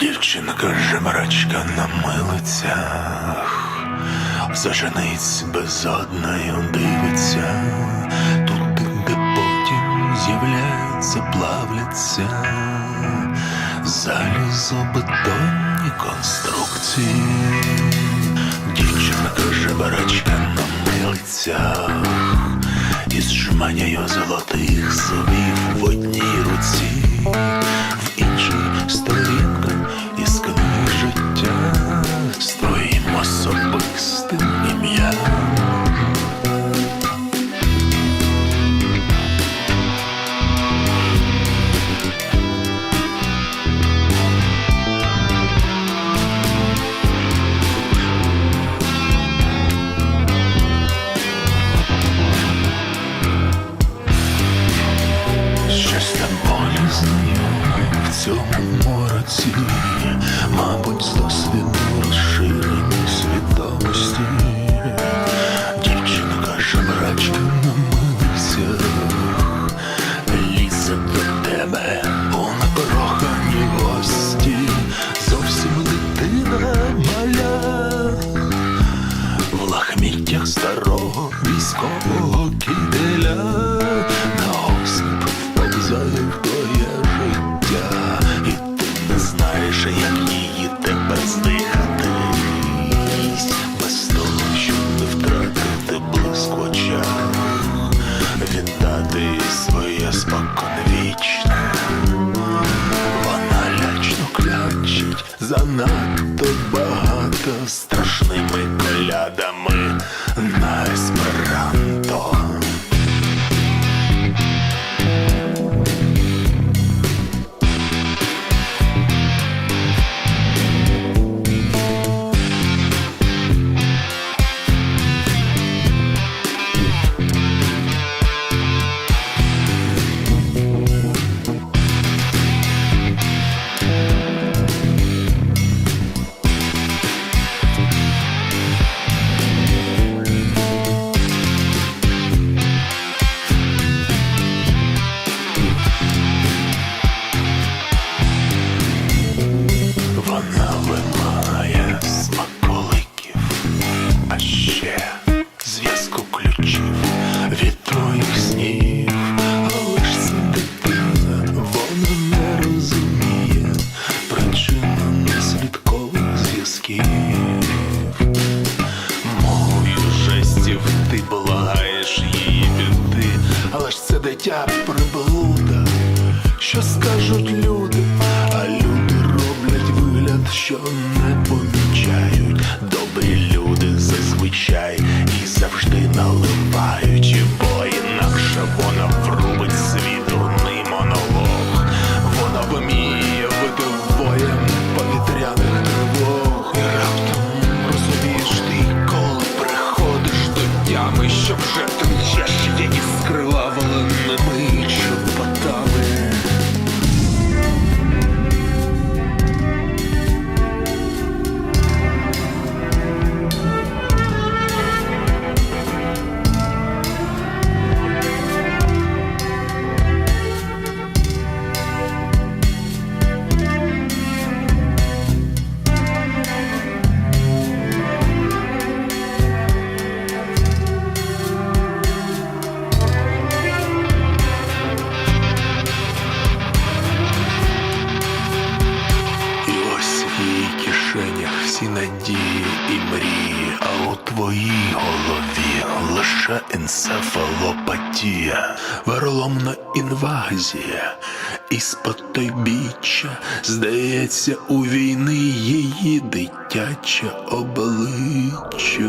Дівчинка жемрачка на милицях, зажениць безодною дивиться, тут, де потім з'являється, плавляться, залізобетонні конструкції, дівчинка жемрачка на милицях, із жманею золотих зубів. цьому мороці. занадто багато. Ти полагаєш її піти, але ж це дитя приблуда, що скажуть люди. Shit. інша енцефалопатія, вероломна інвазія, із потойбіччя, здається, у війни її дитяче обличчя.